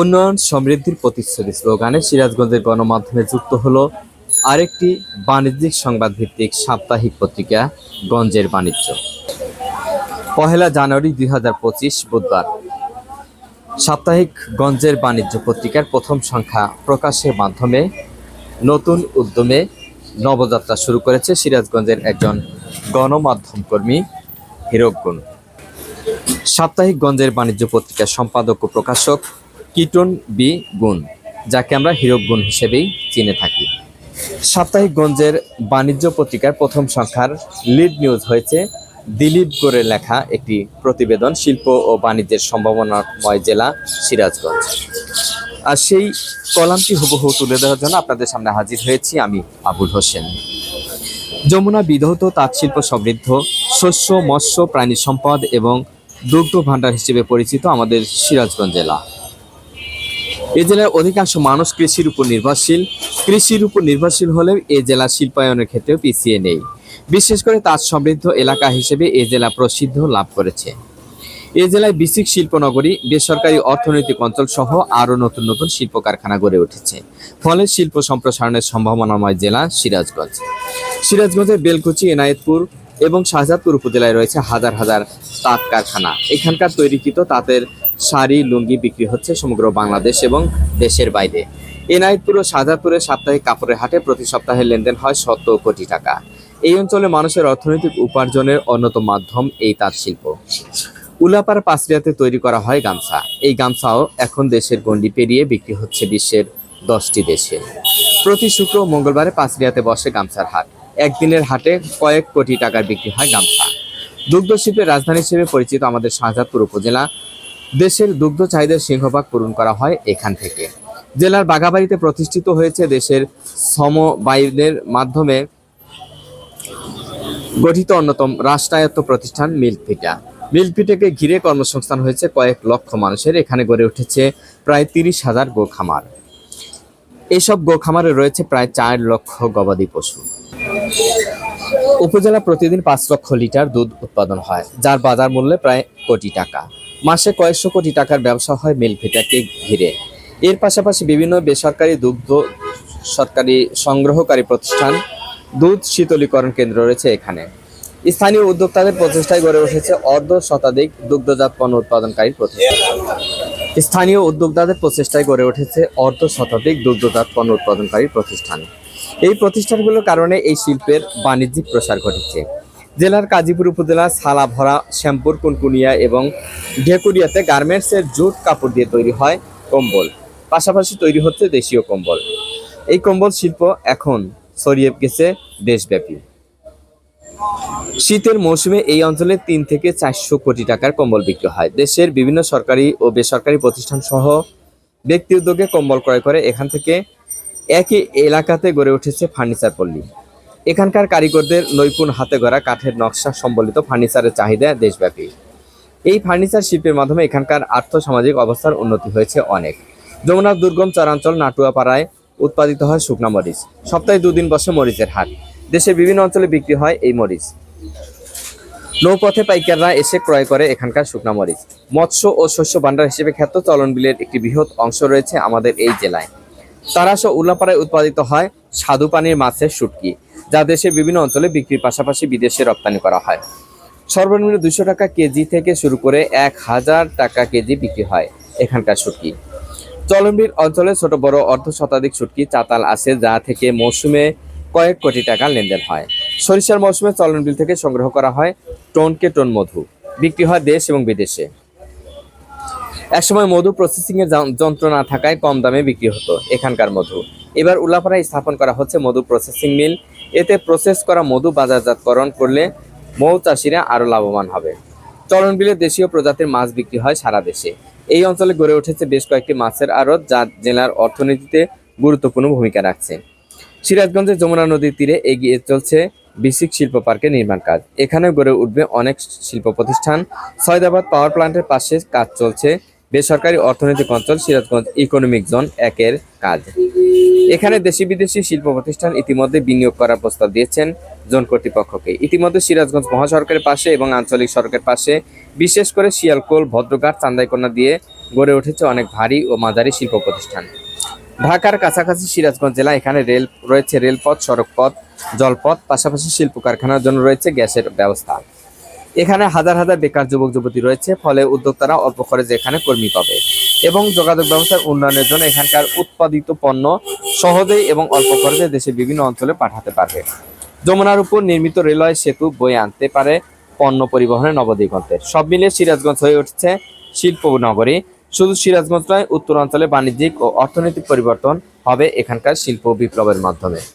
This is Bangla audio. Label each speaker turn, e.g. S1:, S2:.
S1: উন্নয়ন সমৃদ্ধির প্রতিশ্রুতি স্লোগানে সিরাজগঞ্জের গণমাধ্যমে যুক্ত হলো আরেকটি বাণিজ্যিক সংবাদ ভিত্তিক সাপ্তাহিক পত্রিকা, গঞ্জের বাণিজ্য। পহেলা জানুয়ারি দুই হাজার পঁচিশ বুধবার। সাপ্তাহিক গঞ্জের বাণিজ্য পত্রিকার প্রথম সংখ্যা প্রকাশের মাধ্যমে নতুন উদ্যমে নবযাত্রা শুরু করেছে সিরাজগঞ্জের একজন গণমাধ্যম কর্মী হিরকগুন সাপ্তাহিক গঞ্জের বাণিজ্য পত্রিকার সম্পাদক ও প্রকাশক কিটন বি গুণ, যাকে আমরা হীরক গুণ হিসেবেই চিনে থাকি। সাপ্তাহিক গঞ্জের বাণিজ্য পত্রিকার প্রথম সংখ্যার লিড নিউজ হয়েছে দিলীপ গোরের লেখা একটি প্রতিবেদন শিল্প ও বাণিজ্যের সম্ভাবনাময় জেলা সিরাজগঞ্জ। আর সেই কলামটি হুবহু তুলে দেওয়ার জন্য আপনাদের সামনে হাজির হয়েছি আমি আবুল হোসেন। যমুনা বিধৌত তাঁতশিল্প সমৃদ্ধ, শস্য, মৎস্য প্রাণী সম্পদ এবং দুগ্ধ ভাণ্ডার হিসেবে পরিচিত আমাদের সিরাজগঞ্জ জেলা। এই জেলার অধিকাংশ মানুষ কৃষির উপর নির্ভরশীল। কৃষির উপর নির্ভরশীল হলেও এ জেলা শিল্পায়নের ক্ষেত্রেও পিছিয়ে নেই। বিশেষ করে তাঁত সমৃদ্ধ এলাকা হিসেবে এ জেলা প্রসিদ্ধ লাভ করেছে। এ জেলায় বিসিক শিল্পনগরী, বেসরকারি অর্থনৈতিক অঞ্চল সহ আরও নতুন নতুন শিল্প কারখানা গড়ে উঠেছে। ফলে শিল্প সম্প্রসারণের সম্ভাবনাময় জেলা সিরাজগঞ্জ। সিরাজগঞ্জের বেলকুচি, এনায়েতপুর এবং শাহজাদপুর উপজেলায় রয়েছে হাজার হাজার তাঁত কারখানা। এখানকার তৈরিকৃত তাঁতের শাড়ি, লুঙ্গি বিক্রি হচ্ছে সমগ্র বাংলাদেশ এবং দেশের বাইরে। এনায়েতপুর ও শাহজাদপুরের সাপ্তাহিক কাপড়ের হাটে প্রতি সপ্তাহে লেনদেন হয় শত কোটি টাকা। এই অঞ্চলে মানুষের অর্থনৈতিক উপার্জনের অন্যতম মাধ্যম এই তাঁত শিল্প। উলাপাড়া পাঁচরিয়াতে তৈরি করা হয় গামছা। এই গামছাও এখন দেশের গণ্ডি পেরিয়ে বিক্রি হচ্ছে বিশ্বের দশটি দেশে। প্রতি শুক্র মঙ্গলবারে পাঁচরিয়াতে বসে গামছার হাট। একদিনের হাটে কয়েক কোটি টাকার বিক্রি হয় গামছা। দুগ্ধ শিল্পের রাজধানী হিসেবে পরিচিত আমাদের শাহজাদপুর উপজেলা দেশের দুগ্ধ চাহিদার সিংহভাগ পূরণ করা হয় এখান থেকে। জেলার বাঘাবাড়িতে প্রতিষ্ঠিত হয়েছে দেশের সমবায়নের মাধ্যমে গঠিত অন্যতম রাষ্ট্রায়ত্ত প্রতিষ্ঠান মিল্কভিটা মিল্কভিটাকে ঘিরে কর্মসংস্থান হয়েছে কয়েক লক্ষ মানুষের। এখানে গড়ে উঠেছে প্রায় তিরিশ হাজার গোখামার। এসব গোখামারে রয়েছে প্রায় চার লক্ষ গবাদি পশু। উপজেলা প্রতিদিন পাঁচ লক্ষ লিটার দুধ উৎপাদন হয়, যার বাজার মূল্য প্রায় কোটি টাকা। মাসে কয়েকশো কোটি টাকার ব্যবসা হয় মিল্কভিটাকে ঘিরে। এর পাশাপাশি বিভিন্ন বেসরকারি দুগ্ধ সরকারি সংগ্রহকারী প্রতিষ্ঠান দুধ শীতলীকরণ কেন্দ্র রয়েছে এখানে। স্থানীয় উদ্যোক্তাদের প্রচেষ্টায় গড়ে উঠেছে অর্ধ শতাধিক দুগ্ধজাত পণ্য উৎপাদনকারী প্রতিষ্ঠান। স্থানীয় উদ্যোক্তাদের প্রচেষ্টায় গড়ে উঠেছে অর্ধ শতাধিক দুগ্ধজাত পণ্য উৎপাদনকারী প্রতিষ্ঠান। এই প্রতিষ্ঠানগুলোর কারণে এই শিল্পের বাণিজ্যিক প্রসার ঘটেছে। জেলার কাজীপুর উপজেলা সালাভরা শ্যামপুর, কুনকুনিয়া এবং ঢেকুরিয়াতে গার্মেন্টসের জুট কাপড় দিয়ে তৈরি হয় কম্বল। পাশাপাশি তৈরি হচ্ছে দেশীয় কম্বল। এই কম্বল শিল্প এখন ছড়িয়ে গেছে দেশব্যাপী। শীতের মৌসুমে এই অঞ্চলে তিন থেকে চারশো কোটি টাকার কম্বল বিক্রি হয়। দেশের বিভিন্ন সরকারি ও বেসরকারি প্রতিষ্ঠান সহ ব্যক্তি উদ্যোগে কম্বল ক্রয় করে এখান থেকে একই এলাকাতে গড়ে উঠেছে ফার্নিচার পল্লী। এখানকার কারিগরদের নৈপুণ হাতে গড়া কাঠের নকশা সম্বলিত ফার্নিচারের চাহিদা দেশব্যাপী। এই ফার্নিচার শিল্পের মাধ্যমে এখানকার আর্থসামাজিক অবস্থার উন্নতি হয়েছে অনেক। যমুনার দুর্গম চরাঞ্চল নাটুয়াপাড়ায় উৎপাদিত হয় শুকনা মরিচ। সপ্তাহে দুদিন বসে মরিচের হাট। দেশের বিভিন্ন অঞ্চলে বিক্রি হয় এই মরিচ। নৌপথে পাইকাররা এসে ক্রয় করে এখানকার শুকনা মরিচ। মৎস্য ও শস্য ভাণ্ডার হিসেবে খ্যাত চলন বিলের একটি বৃহৎ অংশ রয়েছে আমাদের এই জেলায়। তারাস ও উল্লাপাড়ায় উৎপাদিত হয় স্বাদু পানির মাছের শুটকি, যা দেশের বিভিন্ন অঞ্চলে বিক্রির পাশাপাশি বিদেশে রপ্তানি করা হয়। সর্বনিম্ন দুশো টাকা কেজি থেকে শুরু করে এক হাজার টাকা কেজি বিক্রি হয় এখানকার শুটকি। চলনবিল অঞ্চলে ছোট বড় অর্ধ শতাধিক শুটকি চাতাল আছে, যা থেকে মৌসুমে কয়েক কোটি টাকা লেনদেন হয়। সরিষার মৌসুমে চলনবিল থেকে সংগ্রহ করা হয় টনকে টন মধু। বিক্রি হয় দেশ এবং বিদেশে। একসময় মধু প্রসেসিং এর যন্ত্র না থাকায় কম দামে বিক্রি হতো এখানকার মধু। এবার উল্লাপাড়ায় স্থাপন করা হচ্ছে মধু প্রসেসিং মিল এতে প্রসেস করা মধু বাজারজাতকরণ করলে মৌ চাষিরা আরও লাভবান হবে। চলন চলনবিলে দেশীয় প্রজাতির মাছ বিক্রি হয় সারা দেশে। এই অঞ্চলে গড়ে উঠেছে বেশ কয়েকটি মাছের আড়ত যা জেলার অর্থনীতিতে গুরুত্বপূর্ণ ভূমিকা রাখছে। সিরাজগঞ্জের যমুনা নদীর তীরে এগিয়ে চলছে বিসিক শিল্প পার্কের নির্মাণ কাজ। এখানে গড়ে উঠবে অনেক শিল্প প্রতিষ্ঠান। সয়দাবাদ পাওয়ার প্ল্যান্টের পাশে কাজ চলছে বেসরকারি অর্থনৈতিক অঞ্চল সিরাজগঞ্জ ইকোনমিক জোন একের কাজ। এখানে দেশি বিদেশি শিল্প প্রতিষ্ঠান ইতিমধ্যে বিনিয়োগ করার প্রস্তাব দিয়েছেন জোন কর্তৃপক্ষকে। ইতিমধ্যে সিরাজগঞ্জ মহাসড়কের পাশে এবং আঞ্চলিক সড়কের পাশে বিশেষ করে শিয়ালকোল, ভদ্রঘাট, চান্দাইকোনা দিয়ে গড়ে উঠেছে অনেক ভারী ও মাঝারি শিল্প প্রতিষ্ঠান। ঢাকার কাছাকাছি সিরাজগঞ্জ জেলা এখানে রেল, রয়েছে রেলপথ, সড়কপথ, জলপথ, পাশাপাশি শিল্প কারখানার জন্য রয়েছে গ্যাসের ব্যবস্থা। এখানে হাজার হাজার বেকার যুবক, যুবতী রয়েছে, ফলে উদ্যোক্তারা অল্প খরচে এখানে কর্মী পাবে। এবং যোগাযোগ ব্যবস্থার উন্নয়নের জন্য এখানকার উৎপাদিত পণ্য সহজেই এবং অল্প খরচে দেশের বিভিন্ন অঞ্চলে পাঠাতে পারবে। যমুনার উপর নির্মিত রেলওয়ে সেতু বয়ে আনতে পারে পণ্য পরিবহনের নবদিগন্তের। সব মিলিয়ে সিরাজগঞ্জ হয়ে উঠছে শিল্প নগরী শুধু সিরাজগঞ্জ নয়, উত্তরাঞ্চলে বাণিজ্যিক ও অর্থনৈতিক পরিবর্তন হবে এখানকার শিল্প বিপ্লবের মাধ্যমে।